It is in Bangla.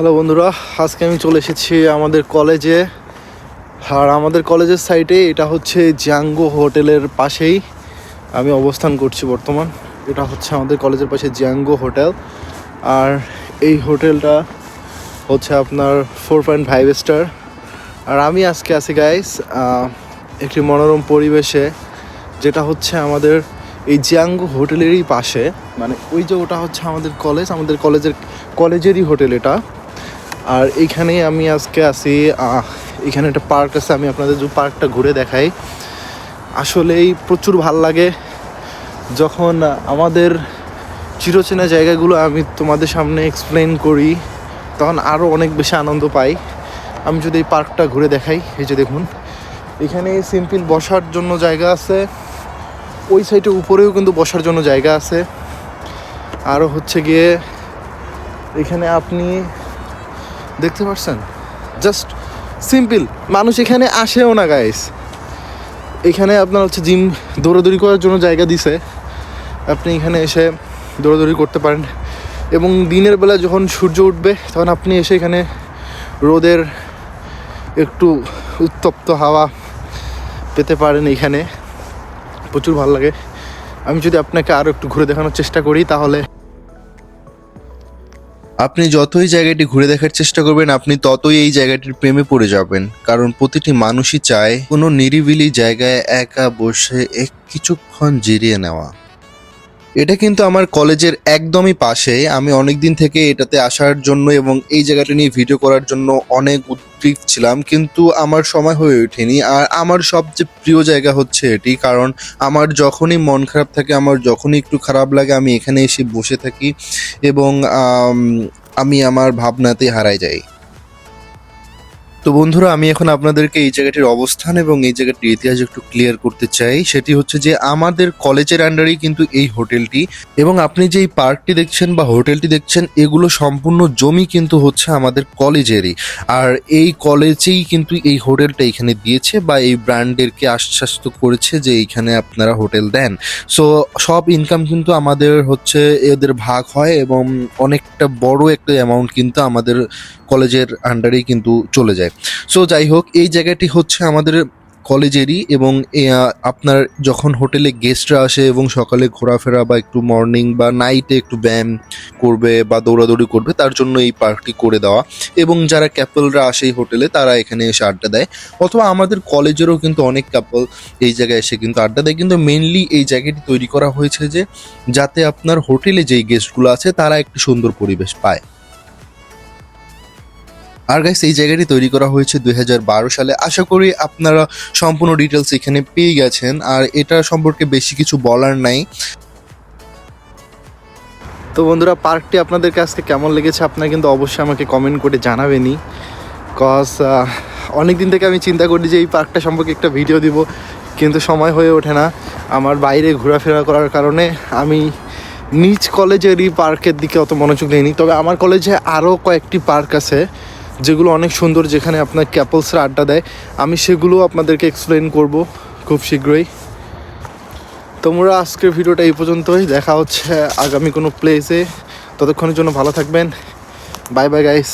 হ্যালো বন্ধুরা, আজকে আমি চলে এসেছি আমাদের কলেজে। আর আমাদের কলেজের সাইডে এটা হচ্ছে জিয়াঙ্গো হোটেলের পাশেই আমি অবস্থান করছি বর্তমান। এটা হচ্ছে আমাদের কলেজের পাশে জিয়াঙ্গো হোটেল। আর এই হোটেলটা হচ্ছে আপনার ফোর পয়েন্ট ফাইভ স্টার আর আমি আজকে আছি গাইস একটি মনোরম পরিবেশে, যেটা হচ্ছে আমাদের এই জিয়াঙ্গো হোটেলেরই পাশে। মানে ওই যে ওটা হচ্ছে আমাদের কলেজ, আমাদের কলেজের, কলেজেরই হোটেল এটা। আর এইখানেই আমি আজকে আছি এখানে একটা পার্ক আছে, আমি আপনাদের যে পার্কটা ঘুরে দেখাই। আসলেই প্রচুর ভালো লাগে। যখন আমাদের চিরচেনা জায়গাগুলো আমি তোমাদের সামনে এক্সপ্লেন করি, তখন আরও অনেক বেশি আনন্দ পাই। আমি যদি এই পার্কটা ঘুরে দেখাই, এই যে দেখুন, এখানে সিম্পল বসার জন্য জায়গা আছে। ওই সাইডে উপরেও কিন্তু বসার জন্য জায়গা আছে। আরও হচ্ছে গিয়ে, এখানে আপনি দেখতে পাচ্ছেন জাস্ট সিম্পল মানুষ এখানে আসেও না গাইস এখানে আপনার হচ্ছে জিম দৌড়াদৌড়ি করার জন্য জায়গা দিছে। আপনি এখানে এসে দৌড়াদৌড়ি করতে পারেন। এবং দিনের বেলা যখন সূর্য উঠবে, তখন আপনি এসে এখানে রোদের একটু উত্তপ্ত হাওয়া পেতে পারেন এখানে। প্রচুর ভালো লাগে। আমি যদি আপনাকে আরও একটু ঘুরে দেখানোর চেষ্টা করি, তাহলে আপনি যতই জায়গাটি ঘুরে দেখার চেষ্টা করবেন, আপনি ততই এই জায়গাটির প্রেমে পড়ে যাবেন। কারণ প্রতিটি মানুষই চায় কোনো নিরিবিলি জায়গায় একা বসে এক কিছুক্ষণ জিরিয়ে নেওয়া। এটা কিন্তু আমার কলেজের একদমই পাশে। আমি অনেক দিন থেকে এটাতে আসার জন্য এবং এই জায়গাটা নিয়ে ভিডিও করার জন্য অনেক উদ্গ্রীব ছিলাম, কিন্তু আমার সময় হয়ে ওঠেনি। আর আমার সবচেয়ে প্রিয় জায়গা হচ্ছে এটি, কারণ আমার যখনই মন খারাপ থাকে, আমার যখনই একটু খারাপ লাগে, আমি এখানে এসে বসে থাকি এবং, আমি আমার ভাবনাতে হারাই যাই। তো বন্ধুরা, আমি এখন আপনাদেরকে এই জায়গাটির অবস্থান এবং এই জায়গাটির ইতিহাস একটু ক্লিয়ার করতে চাই। সেটি হচ্ছে যে, আমাদের কলেজের আন্ডারেই কিন্তু এই হোটেলটি এবং আপনি যে এই পার্কটি দেখছেন বা হোটেলটি দেখছেন, এগুলো সম্পূর্ণ জমি কিন্তু হচ্ছে আমাদের কলেজেরই। আর এই কলেজেই কিন্তু এই হোটেলটা এখানে দিয়েছে বা এই ব্র্যান্ডেরকে আশ্বাস্ত করেছে যে, এইখানে আপনারা হোটেল দেন। সো সব ইনকাম কিন্তু আমাদের হচ্ছে এদের ভাগ হয় এবং অনেকটা বড় একটা অ্যামাউন্ট কিন্তু আমাদের কলেজের আন্ডারেই কিন্তু চলে যায়। সো যাই হোক এই জায়গাটি হচ্ছে আমাদের কলেজেরই এবং আপনার যখন হোটেলে গেস্টরা আসে এবং সকালে ঘোরাফেরা বা একটু মর্নিং বা নাইটে একটু ব্যায়াম করবে বা দৌড়াদৌড়ি করবে, তার জন্য এই পার্কটি করে দেওয়া। এবং যারা ক্যাপলরা আসে এই হোটেলে, তারা এখানে এসে আড্ডা দেয়। অথবা আমাদের কলেজেরও কিন্তু অনেক কাপল এই জায়গায় এসে কিন্তু আড্ডা দেয়। কিন্তু মেনলি এই জায়গাটি তৈরি করা হয়েছে যে, যাতে আপনার হোটেলে যেই গেস্টগুলো আছে, তারা একটি সুন্দর পরিবেশ পায়। আর গাইস এই জায়গাটি তৈরি করা হয়েছে দুই হাজার বারো সালে। আশা করি আপনারা সম্পূর্ণ ডিটেলস এখানে পেয়ে গেছেন, আর এটা সম্পর্কে বেশি কিছু বলার নাই। তো বন্ধুরা, পার্কটি আপনাদের কাছে কেমন লেগেছে আপনারা কিন্তু অবশ্যই আমাকে কমেন্ট করে জানাবেনই। কজ অনেক দিন থেকে আমি চিন্তা করি যে এই পার্কটা সম্পর্কে একটা ভিডিও দিব, কিন্তু সময় হয়ে ওঠে না। আমার বাইরে ঘোরাফেরা করার কারণে আমি নিজ কলেজেরই পার্কের দিকে অত মনোযোগ দিইনি। তবে আমার কলেজে আরও কয়েকটি পার্ক আছে। যেগুলো অনেক সুন্দর যেখানে আপনার ক্যাপলসরা আড্ডা দেয়। আমি সেগুলো আপনাদেরকে এক্সপ্লেন করব খুব শীঘ্রই। তোমরা আজকের ভিডিওটা এই পর্যন্তই। দেখা হচ্ছে আগামী কোনো প্লেসে ততক্ষণের জন্য ভালো থাকবেন। Bye bye guys